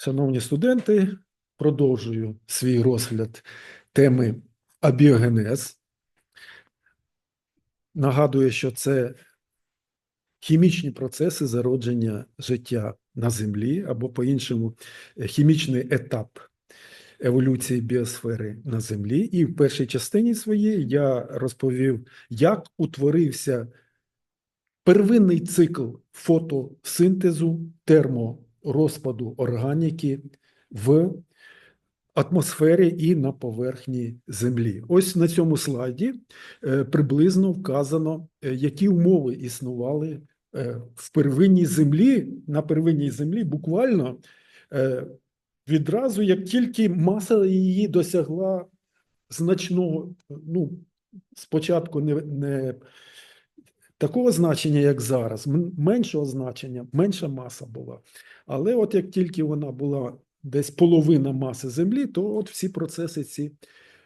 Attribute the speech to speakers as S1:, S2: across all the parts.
S1: Шановні студенти, продовжую свій розгляд теми абіогенез. Нагадую, що це хімічні процеси зародження життя на Землі, або по-іншому хімічний етап еволюції біосфери на Землі. І в першій частині своїй я розповів, як утворився первинний цикл фотосинтезу терморозпаду органіки в атмосфері і на поверхні Землі. Ось на цьому слайді е, приблизно вказано, е, які умови існували е, в первинній землі, на первинній землі буквально відразу, як тільки маса її досягла значного, ну, спочатку не, не такого значення, як зараз, меншого значення, менша маса була. Але от як тільки вона була десь половина маси Землі, то от всі процеси ці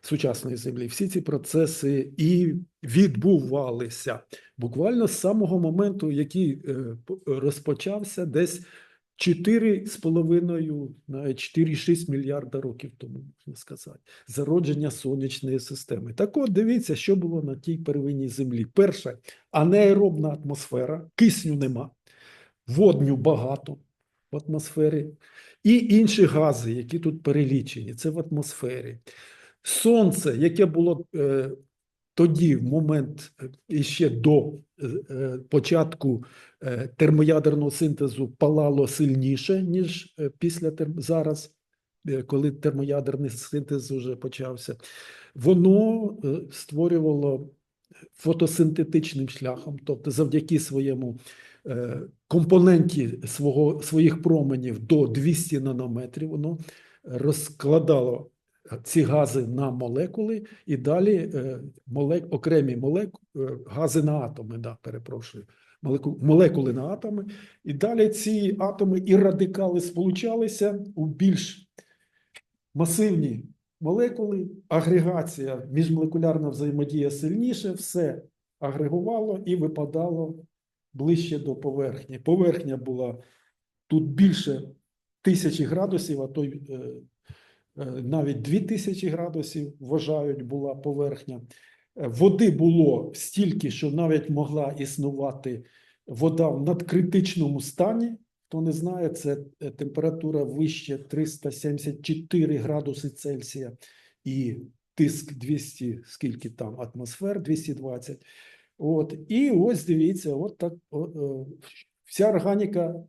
S1: сучасної Землі, всі ці процеси і відбувалися буквально з самого моменту, який е, розпочався десь 4,5, навіть 4,6 мільярда років тому, можна сказати, зародження сонячної системи. Так от дивіться, що було на тій первинній землі. Перше, анеаеробна атмосфера, кисню нема, водню багато в атмосфері, і інші гази, які тут перелічені, це в атмосфері. Сонце, яке було е, тоді, в момент е, іще до е, е, початку термоядерного синтезу, палало сильніше, ніж після зараз, коли термоядерний синтез вже почався. Воно створювало фотосинтетичним шляхом, тобто завдяки своєму компоненті свого, своїх променів до 200 нанометрів, воно розкладало ці гази на молекули і далі е, молек, окремі молек, е, гази на атоми, да, перепрошую, молеку, молекули на атоми, і далі ці атоми і радикали сполучалися у більш масивні молекули, агрегація, міжмолекулярна взаємодія сильніше, все агрегувало і випадало ближче до поверхні. Поверхня була тут більше тисячі градусів, а то й е, навіть 2000 градусів вважають була поверхня. Е, Води було стільки, що навіть могла існувати вода в надкритичному стані. Хто не знає, це е, температура вище 374 градуси Цельсія і тиск 200, скільки там атмосфер, 220. От, і ось дивіться, от так вся органіка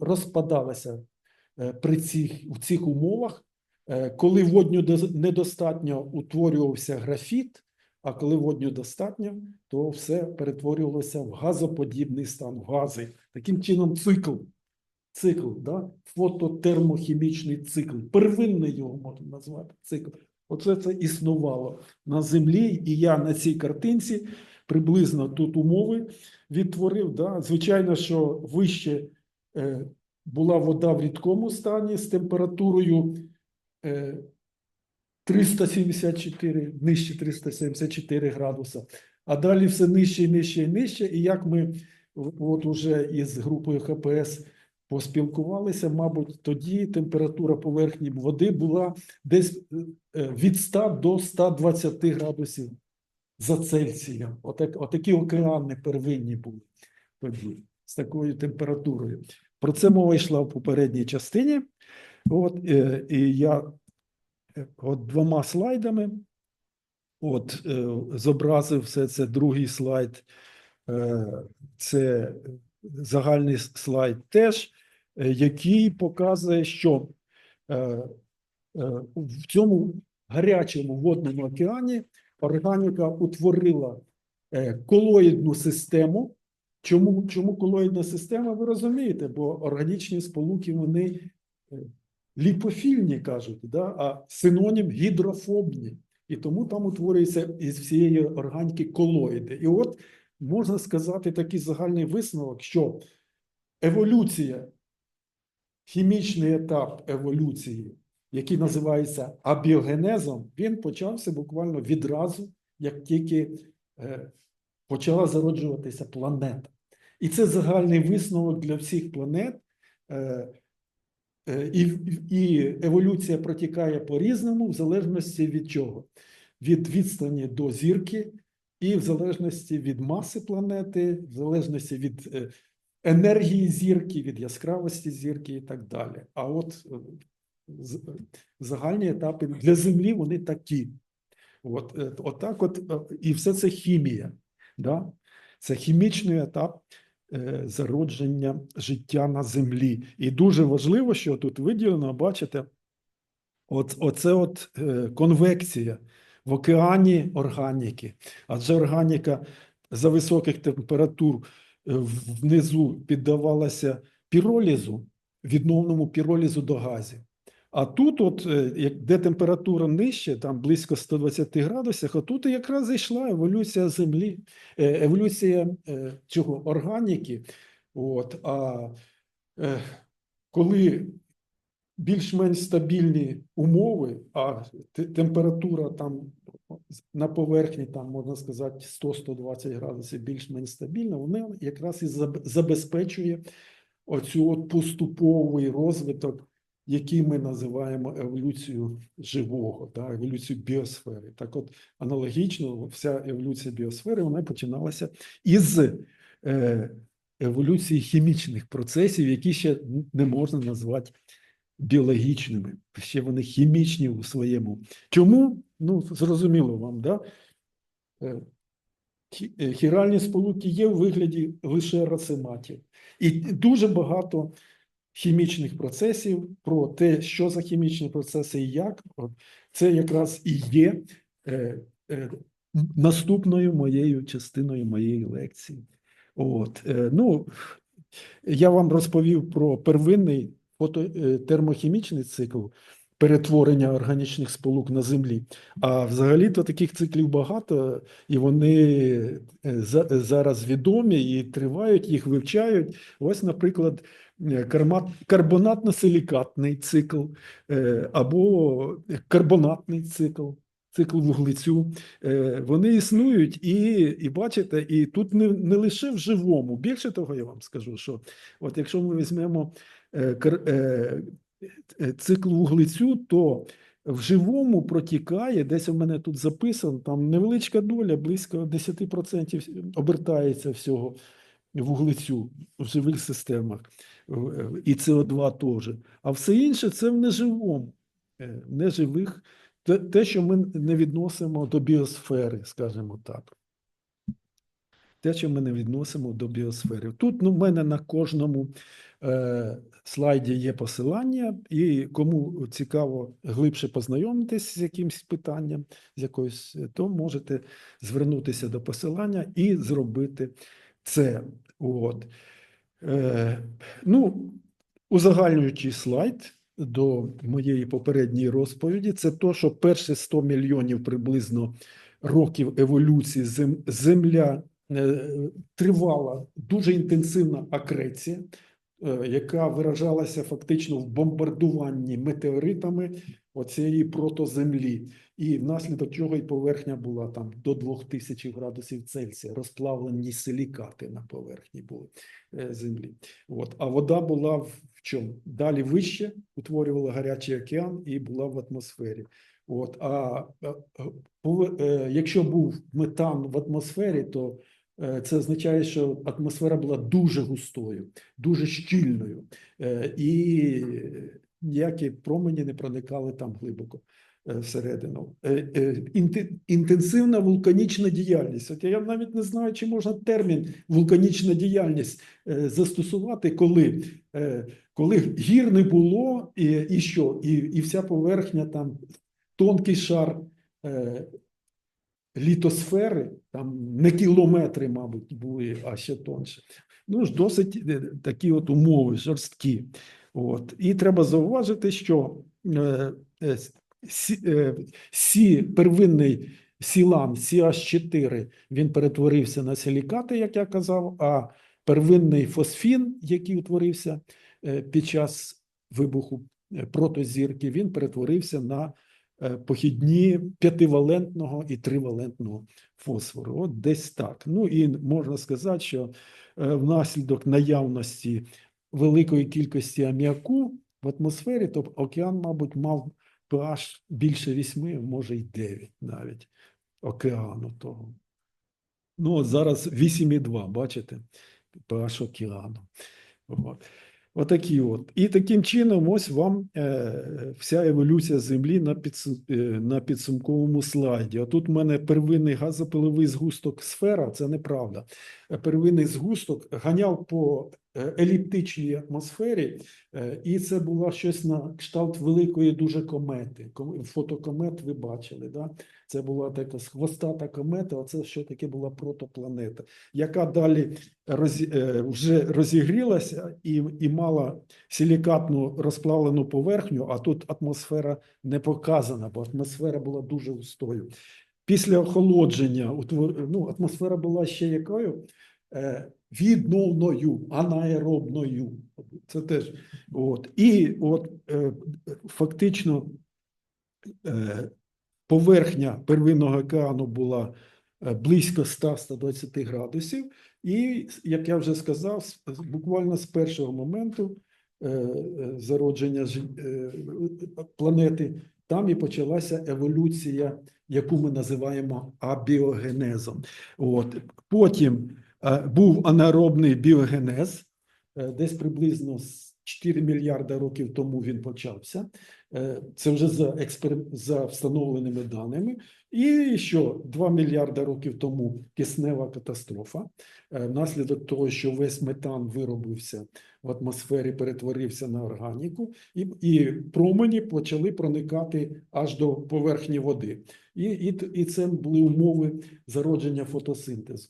S1: розпадалася е, при цих, в цих умовах. Е, Коли водню недостатньо, утворювався графіт, а коли водню достатньо, то все перетворювалося в газоподібний стан, в гази. Таким чином, цикл, цикл, да? фототермохімічний цикл, первинний його можна назвати цикл. Оце це існувало на землі, і я на цій картинці приблизно тут умови відтворив. Да? Звичайно, що вище е, була вода в рідкому стані з температурою 374, нижче 374 градуса, а далі все нижче і нижче і нижче. І як ми от уже із групою ХПС поспілкувалися, мабуть, тоді температура поверхні води була десь е, від 100 до 120 градусів за Цельсієм. Отак, отакі океани первинні були тоді з такою температурою. Про це мова йшла в попередній частині. От, е, і я е, от двома слайдами от, е, зобразив все це другий слайд. Це загальний слайд теж, який показує, що в цьому гарячому водному океані органіка утворила колоїдну систему. Чому, чому колоїдна система? Ви розумієте, бо органічні сполуки вони ліпофільні кажуть, да? а синонім гідрофобні. І тому там утворюється із всієї органіки колоїди. І от можна сказати такий загальний висновок, що еволюція, хімічний етап еволюції, який називається абіогенезом, він почався буквально відразу, як тільки е, почала зароджуватися планета. І це загальний висновок для всіх планет. Е, І, і еволюція протікає по-різному, в залежності від чого? Від відстані до зірки, і в залежності від маси планети, в залежності від е, енергії зірки, від яскравості зірки і так далі. А от е, загальні етапи для Землі вони такі. От, е, отак от, і все це хімія. Да? Це хімічний етап зародження життя на землі. І дуже важливо, що тут виділено, бачите, от, оце от е, конвекція в океані органіки. Адже органіка за високих температур е, внизу піддавалася піролізу, відновному піролізу до газів. А тут, от, е, де температура нижче, там близько 120 градусів, а тут якраз зайшла еволюція Землі, е, еволюція е, цього органіки. От, а коли більш-менш стабільні умови, а температура там на поверхні, там можна сказати, 100-120 градусів більш-менш стабільна, вона якраз і забезпечує оцю от поступовий розвиток, який ми називаємо еволюцією живого, да, еволюцію біосфери. Так от аналогічно, вся еволюція біосфери вона починалася із е, еволюції хімічних процесів, які ще не можна назвати біологічними, ще вони хімічні у своєму. Чому? Ну, зрозуміло вам, да? Е, е, Хіральні сполуки є у вигляді лише рацематів. І дуже багато хімічних процесів про те, що за хімічні процеси і як, це якраз і є е, е, наступною моєю частиною моєї лекції. От, е, ну, я вам розповів про первинний фото, е, термохімічний цикл перетворення органічних сполук на землі. А взагалі-то таких циклів багато, і вони е, зараз відомі і тривають, їх вивчають. Ось, наприклад, е, карбонатно-силікатний цикл е, або карбонатний цикл. Цикл вуглецю, вони існують, і, і бачите, і тут не, не лише в живому. Більше того, я вам скажу, що от якщо ми візьмемо е, цикл вуглецю, то в живому протікає, десь у мене тут записано, там невеличка доля, близько 10% обертається всього вуглецю в живих системах, і СО2 теж. А все інше це в неживому, е, неживих, те, що ми не відносимо до біосфери, скажімо так. Те, що ми не відносимо до біосфери. Тут ну, в мене на кожному е, слайді є посилання, і кому цікаво глибше познайомитись з якимось питанням, з якоюсь, то можете звернутися до посилання і зробити це. От. Е, ну, узагальнюючий слайд до моєї попередньої розповіді, це то, що перші 100 мільйонів приблизно років еволюції Земля тривала дуже інтенсивна акреція, е, яка виражалася фактично в бомбардуванні метеоритами оцієї протоземлі. І внаслідок чого і поверхня була там до 2000 градусів Цельсія, розплавлені силікати на поверхні були е, землі. От. А вода була в, чому? Далі вище утворювала гарячий океан і була в атмосфері. От. А, е, якщо був метан в атмосфері, то е, це означає, що атмосфера була дуже густою, дуже щільною, е, і ніякі промені не проникали там глибоко е, всередину. Е, е, інте- Інтенсивна вулканічна діяльність. От я навіть не знаю, чи можна термін вулканічна діяльність е, застосувати, коли, е, коли гір не було, і, і що? І, і вся поверхня там тонкий шар е, літосфери, там не кілометри, мабуть, були, а ще тонше. Ну ж досить е, такі от умови жорсткі. От. І треба зауважити, що е, е, сі, е, сі, первинний сілан CH4, він перетворився на силікати, як я казав, а первинний фосфін, який утворився е, під час вибуху е, протозірки, він перетворився на похідні п'ятивалентного і тривалентного фосфору. От десь так. Ну і можна сказати, що е, внаслідок наявності великої кількості аміаку в атмосфері, то океан, мабуть, мав pH більше 8, може й 9 навіть океану того. Ну, от зараз 8,2, бачите, pH океану. От. Отакі от. І таким чином, ось вам е, вся еволюція Землі на, підсум, е, на підсумковому слайді. А тут в мене первинний газопиловий згусток сфера, це неправда. Первинний згусток ганяв по еліптичній атмосфері, е, і це було щось на кшталт великої дуже комети. Фотокомет ви бачили, да? Це була така хвостата комета, а це що таке була протопланета, яка далі розі, е, вже розігрілася і, і мала силікатну розплавлену поверхню, а тут атмосфера не показана, бо атмосфера була дуже густою. Після охолодження ну, атмосфера була ще якою? Відновною, анаеробною. Це теж. От. І от е, фактично е, поверхня первинного океану була е, близько 100-120 градусів, і, як я вже сказав, буквально з першого моменту е, е, зародження е, планети, там і почалася еволюція, яку ми називаємо абіогенезом. От. Потім був анаеробний біогенез, е, десь приблизно з 4 мільярда років тому він почався. Е, Це вже за, експер... за встановленими даними. І що 2 мільярда років тому киснева катастрофа, е, внаслідок того, що весь метан виробився в атмосфері, перетворився на органіку, і, і промені почали проникати аж до поверхні води. І, і, і це були умови зародження фотосинтезу.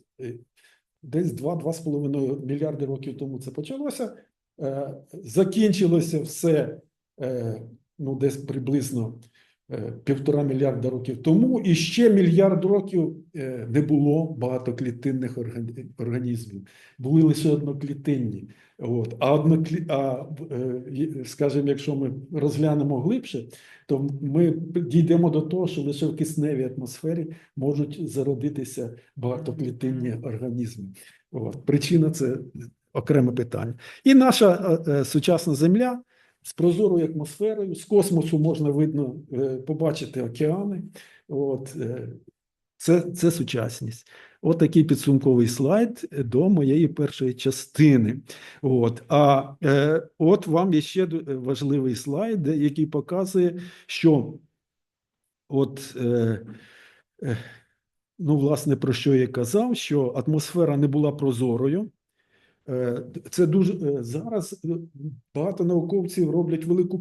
S1: Десь 2-2,5 мільярди років тому це почалося. Е, Закінчилося все е, ну, десь приблизно півтора мільярда років тому, і ще мільярд років е, не було багатоклітинних органі- організмів, були лише одноклітинні. От. А, одноклі... а е, скажімо, якщо ми розглянемо глибше, то ми дійдемо до того, що лише в кисневій атмосфері можуть зародитися багатоклітинні організми. От. Причина це окреме питання. І наша е, е, сучасна Земля з прозорою атмосферою, з космосу можна видно е, побачити океани. От, е, це, це сучасність. От такий підсумковий слайд до моєї першої частини. От. А е, от вам є ще важливий слайд, який показує, що от, е, е, ну, власне, про що я казав, що атмосфера не була прозорою. Е, Це дуже е, зараз е, багато науковців роблять велику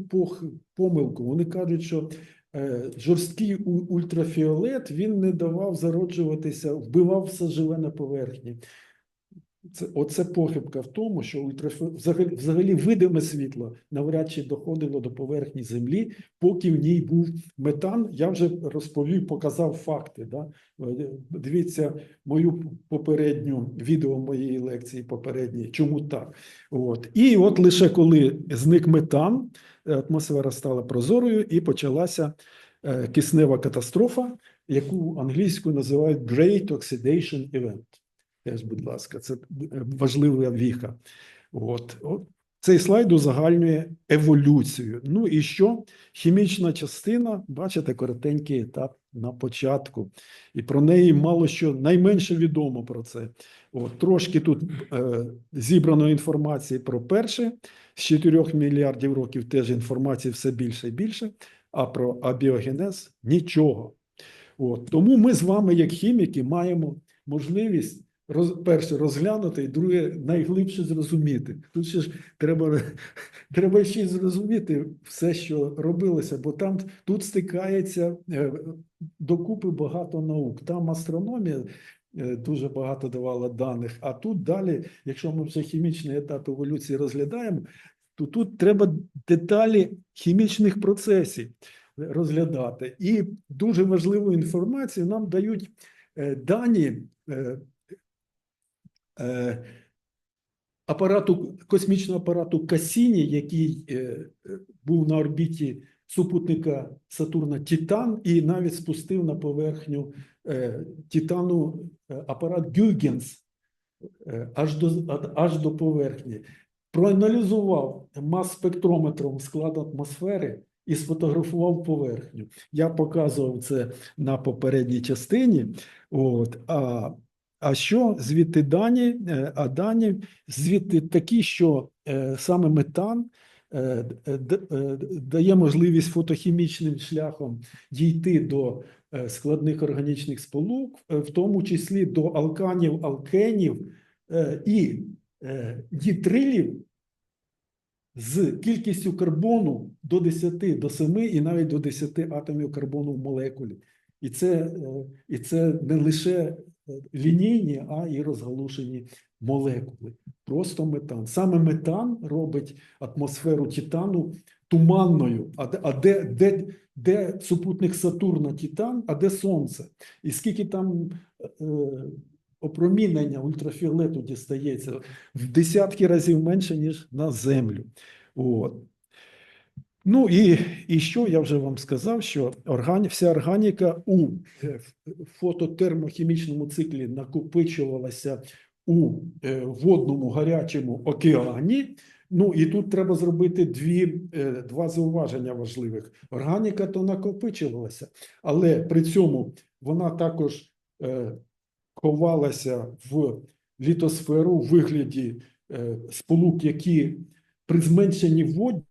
S1: помилку. Вони кажуть, що жорсткий ультрафіолет він не давав зароджуватися, вбивав все живе на поверхні. Це оце похибка в тому, що ультрафіолет взагалі, взагалі видиме світло навряд чи доходило до поверхні землі, поки в ній був метан. Я вже розповів, показав факти. Да? Е, Дивіться мою попередню відео моєї лекції попередньої, чому так. От. І от лише коли зник метан, е, атмосфера стала прозорою і почалася е, киснева катастрофа, яку англійською називають Great Oxidation Event. Теж, будь ласка, це е, важлива віха. От. От. Цей слайд узагальнює еволюцію. Ну і що? Хімічна частина, бачите, коротенький етап на початку. І про неї мало що найменше відомо про це. От, трошки тут е, зібрано інформації про перше. З 4 мільярдів років теж інформації все більше і більше, а про абіогенез нічого. От, тому ми з вами, як хіміки, маємо можливість роз, перше розглянути, і друге найглибше зрозуміти. Тут ще ж треба, треба ще й зрозуміти все, що робилося, бо там тут стикається е, докупи багато наук. Там астрономія е, дуже багато давала даних. А тут далі, якщо ми вже хімічний етап еволюції розглядаємо, то тут треба деталі хімічних процесів розглядати. І дуже важливу інформацію нам дають е, дані апарату, космічного апарату Касіні, який е, е, був на орбіті супутника Сатурна Титан, і навіть спустив на поверхню е, Титану е, апарат Гюйгенс е, аж до, аж до поверхні. проаналізував мас-спектрометром склад атмосфери і сфотографував поверхню. Я показував це на попередній частині. От, а, а що звідти дані? Е, А дані звідти такі, що е, саме метан е, дає можливість фотохімічним шляхом дійти до складних органічних сполук, в тому числі до алканів, алкенів і нітрилів з кількістю карбону до 10, до 7 і навіть до 10 атомів карбону в молекулі. І це, і це не лише лінійні, а і розгалушені молекули. Просто метан. Саме метан робить атмосферу Титану туманною. А де, де, де супутник Сатурна Титан, а де Сонце? І скільки там е, опромінення ультрафіолету дістається в десятки разів менше, ніж на Землю. От. Ну і, і що я вже вам сказав, що органі, вся органіка у е, фототермохімічному циклі накопичувалася у е, водному гарячому океані. Ну і тут треба зробити дві, е, два зауваження важливих. Органіка то накопичувалася, але при цьому вона також ховалася в літосферу у вигляді сполук, які при зменшенні вод-